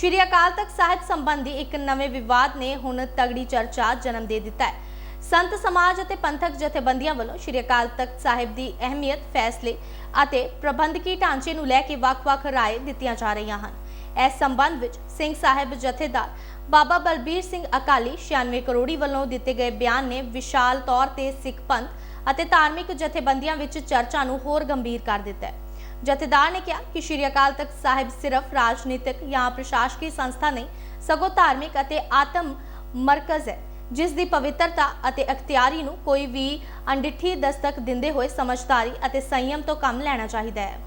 ਸ਼੍ਰੀ ਅਕਾਲ ਤਖਤ ਸਾਹਿਬ ਸੰਬੰਧੀ ਇੱਕ ਨਵੇਂ ਵਿਵਾਦ ਨੇ ਹੁਣ ਤਗੜੀ ਚਰਚਾ ਜਨਮ ਦੇ ਦਿੱਤਾ ਹੈ। ਸੰਤ ਸਮਾਜ ਅਤੇ ਪੰਥਕ ਜਥੇਬੰਦੀਆਂ ਵੱਲੋਂ ਸ਼੍ਰੀ ਅਕਾਲ ਤਖਤ ਸਾਹਿਬ ਦੀ ਅਹਿਮੀਅਤ, ਫੈਸਲੇ ਅਤੇ ਪ੍ਰਬੰਧਕੀ ਢਾਂਚੇ ਨੂੰ ਲੈ ਕੇ ਵੱਖ-ਵੱਖ ਰਾਏ ਦਿੱਤੀਆਂ ਜਾ ਰਹੀਆਂ ਹਨ। ਇਸ ਸੰਬੰਧ ਵਿੱਚ ਸਿੰਘ ਸਾਹਿਬ ਜਥੇਦਾਰ ਬਾਬਾ ਬਲਬੀਰ ਸਿੰਘ ਅਕਾਲੀ 96 ਕਰੋੜੀ ਵੱਲੋਂ ਦਿੱਤੇ ਗਏ ਬਿਆਨ ਨੇ ਵਿਸ਼ਾਲ ਤੌਰ ਤੇ ਸਿੱਖ ਪੰਥ ਅਤੇ ਧਾਰਮਿਕ ਜਥੇਬੰਦੀਆਂ ਵਿੱਚ ਚਰਚਾ ਨੂੰ ਹੋਰ ਗੰਭੀਰ ਕਰ ਦਿੱਤਾ ਹੈ। ਜਥੇਦਾਰ ਨੇ ਕਿਹਾ ਕਿ ਸ਼੍ਰੀ ਅਕਾਲ ਤਖਤ ਸਾਹਿਬ ਸਿਰਫ ਰਾਜਨੀਤਿਕ ਜਾਂ ਪ੍ਰਸ਼ਾਸਕੀ ਸੰਸਥਾ ਨਹੀਂ, ਸਗੋਂ ਧਾਰਮਿਕ ਅਤੇ ਆਤਮ ਮਰਕਜ਼ ਹੈ, ਜਿਸ ਦੀ ਪਵਿੱਤਰਤਾ ਅਤੇ ਅਖਤਿਆਰੀ ਨੂੰ ਕੋਈ ਵੀ ਅਣਡਿੱਠੀ ਦਸਤਕ ਦਿੰਦੇ ਹੋਏ ਸਮਝਦਾਰੀ ਅਤੇ ਸੰਯਮ ਤੋਂ ਕੰਮ ਲੈਣਾ ਚਾਹੀਦਾ ਹੈ।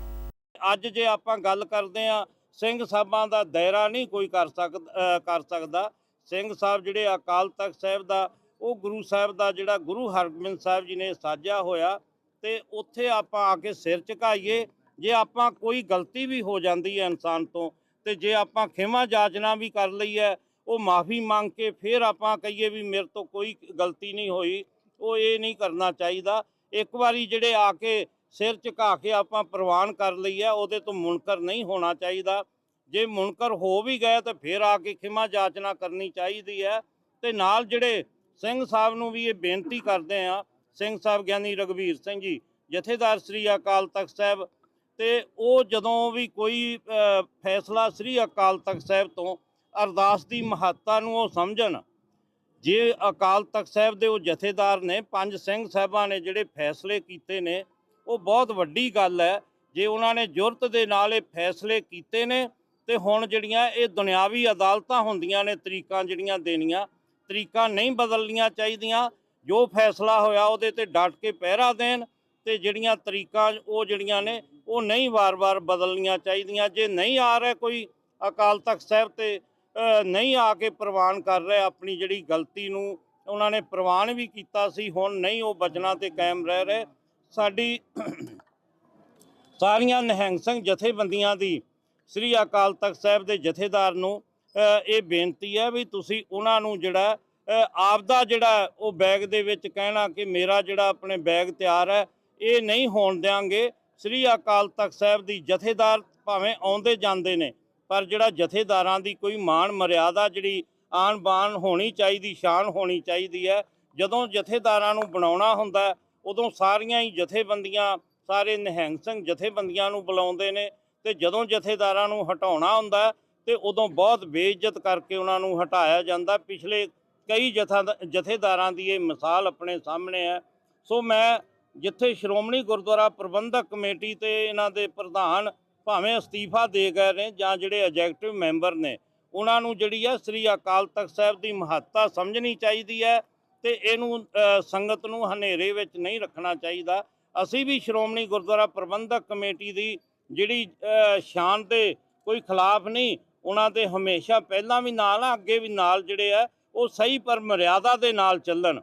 ਅੱਜ ਜੇ ਆਪਾਂ ਗੱਲ ਕਰਦੇ ਆ ਸਿੰਘ ਸਾਹਿਬਾਂ ਦਾ ਦਾਇਰਾ ਨਹੀਂ ਕੋਈ ਕਰ ਸਕਦਾ ਕਰ ਸਕਦਾ। ਸਿੰਘ ਸਾਹਿਬ ਜਿਹੜੇ ਅਕਾਲ ਤਖਤ ਸਾਹਿਬ ਦਾ, ਉਹ ਗੁਰੂ ਸਾਹਿਬ ਦਾ ਜਿਹੜਾ ਗੁਰੂ ਹਰਗੋਬਿੰਦ ਸਾਹਿਬ ਜੀ ਨੇ ਸਾਜਿਆ ਹੋਇਆ, ਤੇ ਉੱਥੇ ਆਪਾਂ ਆ ਕੇ ਸਿਰ ਝੁਕਾਈਏ। ਜੇ ਆਪਾਂ ਕੋਈ ਗਲਤੀ ਵੀ ਹੋ ਜਾਂਦੀ ਹੈ ਇਨਸਾਨ ਤੋਂ ਤੇ ਜੇ ਆਪਾਂ ਖਿਮਾ ਜਾਚਨਾ ਵੀ ਕਰ ਲਈ ਹੈ, ਉਹ ਮਾਫੀ ਮੰਗ ਕੇ ਫਿਰ ਆਪਾਂ ਕਹੀਏ ਵੀ ਮੇਰੇ ਤੋਂ ਕੋਈ ਗਲਤੀ ਨਹੀਂ ਹੋਈ, ਉਹ ਇਹ ਨਹੀਂ ਕਰਨਾ ਚਾਹੀਦਾ। ਇੱਕ ਵਾਰੀ ਜਿਹੜੇ ਆ ਕੇ ਸਿਰ ਝੁਕਾ ਕੇ ਆਪਾਂ ਪ੍ਰਵਾਨ ਕਰ ਲਈ ਹੈ, ਉਹਦੇ ਤੋਂ ਮੁਨਕਰ ਨਹੀਂ ਹੋਣਾ ਚਾਹੀਦਾ। ਜੇ ਮੁਨਕਰ ਹੋ ਵੀ ਗਏ ਤਾਂ ਫਿਰ ਆ ਕੇ ਖਿਮਾ ਜਾਚਨਾ ਕਰਨੀ ਚਾਹੀਦੀ ਹੈ। ਤੇ ਨਾਲ ਜਿਹੜੇ ਸਿੰਘ ਸਾਹਿਬ ਨੂੰ ਵੀ ਇਹ ਬੇਨਤੀ ਕਰਦੇ ਆ ਸਿੰਘ ਸਾਹਿਬ ਗਿਆਨੀ ਰਗਵੀਰ ਸਿੰਘ ਜੀ, ਜਥੇਦਾਰ ਸ੍ਰੀ ਅਕਾਲ ਤਖਤ ਸਾਹਿਬ ਤੇ ਉਹ ਜਦੋਂ ਵੀ ਕੋਈ ਫੈਸਲਾ ਸ੍ਰੀ ਅਕਾਲ ਤਖਤ ਸਾਹਿਬ ਤੋਂ ਅਰਦਾਸ ਦੀ ਮਹੱਤਤਾ ਨੂੰ ਉਹ ਸਮਝਣ, ਜੇ ਅਕਾਲ ਤਖਤ ਸਾਹਿਬ ਦੇ ਉਹ ਜਥੇਦਾਰ ਨੇ, ਪੰਜ ਸਿੰਘ ਸਾਹਿਬਾਂ ਨੇ ਜਿਹੜੇ ਫੈਸਲੇ ਕੀਤੇ ਨੇ, ਉਹ ਬਹੁਤ ਵੱਡੀ ਗੱਲ ਹੈ, ਜੇ ਉਹਨਾਂ ਨੇ ਜੁਰਤ ਦੇ ਨਾਲ ਇਹ ਫੈਸਲੇ ਕੀਤੇ ਨੇ, ਤੇ ਹੁਣ ਜਿਹੜੀਆਂ ਇਹ ਦੁਨਿਆਵੀ ਅਦਾਲਤਾਂ ਹੁੰਦੀਆਂ ਨੇ, ਤਰੀਕਾਂ ਜਿਹੜੀਆਂ ਦੇਣੀਆਂ, ਤਰੀਕਾਂ ਨਹੀਂ ਬਦਲਣੀਆਂ ਚਾਹੀਦੀਆਂ, ਜੋ ਫੈਸਲਾ ਹੋਇਆ ਉਹਦੇ ਤੇ ਡਟ ਕੇ ਪਹਿਰਾ ਦੇਣ, ਤੇ ਜਿਹੜੀਆਂ ਤਰੀਕਾਂ ਉਹ ਜਿਹੜੀਆਂ ਨੇ ਉਹ ਨਹੀਂ ਵਾਰ-ਵਾਰ ਬਦਲਣੀਆਂ ਚਾਹੀਦੀਆਂ। ਜੇ ਨਹੀਂ ਆ ਰਿਹਾ ਕੋਈ ਅਕਾਲ ਤਖਤ ਸਾਹਿਬ ਤੇ ਨਹੀਂ ਆ ਕੇ ਪ੍ਰਵਾਨ ਕਰ ਰਿਹਾ ਆਪਣੀ ਜਿਹੜੀ ਗਲਤੀ ਨੂੰ ਉਹਨਾਂ ਨੇ ਪ੍ਰਵਾਨ ਵੀ ਕੀਤਾ ਸੀ ਹੁਣ ਨਹੀਂ ਉਹ ਬਚਨਾਂ ਤੇ ਕਾਇਮ ਰਹਿ ਰਹੇ। ਸਾਡੀ ਸਾਰੀਆਂ ਨਿਹੰਗ ਸਿੰਘ ਜਥੇਬੰਦੀਆਂ ਦੀ ਸ੍ਰੀ ਅਕਾਲ ਤਖਤ ਸਾਹਿਬ ਦੇ ਜਥੇਦਾਰ ਨੂੰ ਇਹ ਬੇਨਤੀ ਹੈ ਵੀ ਤੁਸੀਂ ਉਹਨਾਂ ਨੂੰ ਜਿਹੜਾ ਅ, ਆਪਦਾ ਜਿਹੜਾ ਉਹ ਬੈਗ ਦੇ ਵਿੱਚ ਕਹਿਣਾ ਕਿ ਮੇਰਾ ਜਿਹੜਾ ਆਪਣੇ ਬੈਗ ਤਿਆਰ ਹੈ ਇਹ ਨਹੀਂ ਹੋਣ ਦਿਆਂਗੇ। ਸ੍ਰੀ ਅਕਾਲ ਤਖਤ ਸਾਹਿਬ ਦੀ ਜਥੇਦਾਰ ਭਾਵੇਂ ਆਉਂਦੇ ਜਾਂਦੇ ਨੇ ਪਰ ਜਿਹੜਾ ਜਥੇਦਾਰਾਂ ਦੀ ਕੋਈ ਮਾਣ ਮਰਿਆਦਾ ਜਿਹੜੀ ਆਣ ਬਾਣ ਹੋਣੀ ਚਾਹੀਦੀ ਸ਼ਾਨ ਹੋਣੀ ਚਾਹੀਦੀ ਹੈ ਜਦੋਂ ਜਥੇਦਾਰਾਂ ਨੂੰ ਬਣਾਉਣਾ ਹੁੰਦਾ ਉਦੋਂ ਸਾਰੀਆਂ ਹੀ ਜਥੇਬੰਦੀਆਂ ਸਾਰੇ ਨਿਹੰਗ ਸਿੰਘ ਜਥੇਬੰਦੀਆਂ ਨੂੰ ਬੁਲਾਉਂਦੇ ਨੇ ਤੇ ਜਦੋਂ ਜਥੇਦਾਰਾਂ ਨੂੰ ਹਟਾਉਣਾ ਹੁੰਦਾ ਹੈ, ਤੇ ਉਦੋਂ ਬਹੁਤ ਬੇਇੱਜ਼ਤ ਕਰਕੇ ਉਹਨਾਂ ਨੂੰ ਹਟਾਇਆ ਜਾਂਦਾ। ਪਿਛਲੇ ਕਈ ਜਥਾ ਜਥੇਦਾਰਾਂ ਦੀ ਇਹ ਮਿਸਾਲ ਆਪਣੇ ਸਾਹਮਣੇ ਹੈ। ਸੋ ਮੈਂ ਜਿੱਥੇ ਸ਼੍ਰੋਮਣੀ ਗੁਰਦੁਆਰਾ ਪ੍ਰਬੰਧਕ ਕਮੇਟੀ ਤੇ ਇਹਨਾਂ ਦੇ ਪ੍ਰਧਾਨ ਭਾਵੇਂ ਅਸਤੀਫਾ ਦੇ ਗਏ ਨੇ ਜਾਂ ਜਿਹੜੇ ਐਗਜ਼ੈਕਟਿਵ ਮੈਂਬਰ ਨੇ, ਉਹਨਾਂ ਨੂੰ ਜਿਹੜੀ ਹੈ ਸ੍ਰੀ ਅਕਾਲ ਤਖਤ ਸਾਹਿਬ ਦੀ ਮਹੱਤਤਾ ਸਮਝਣੀ ਚਾਹੀਦੀ ਹੈ ਤੇ ਇਹਨੂੰ ਸੰਗਤ ਨੂੰ ਹਨੇਰੇ ਵਿੱਚ ਨਹੀਂ ਰੱਖਣਾ ਚਾਹੀਦਾ। ਅਸੀਂ ਵੀ ਸ਼੍ਰੋਮਣੀ ਗੁਰਦੁਆਰਾ ਪ੍ਰਬੰਧਕ ਕਮੇਟੀ ਦੀ ਜਿਹੜੀ ਸ਼ਾਨ ਦੇ ਕੋਈ ਖਿਲਾਫ ਨਹੀਂ, ਉਹਨਾਂ ਦੇ ਹਮੇਸ਼ਾ ਪਹਿਲਾਂ ਵੀ ਨਾਲ ਆ, ਅੱਗੇ ਵੀ ਨਾਲ ਜਿਹੜੇ ਆ, ਉਹ ਸਹੀ ਪਰ ਮਰਿਆਦਾ ਦੇ ਨਾਲ ਚੱਲਣ।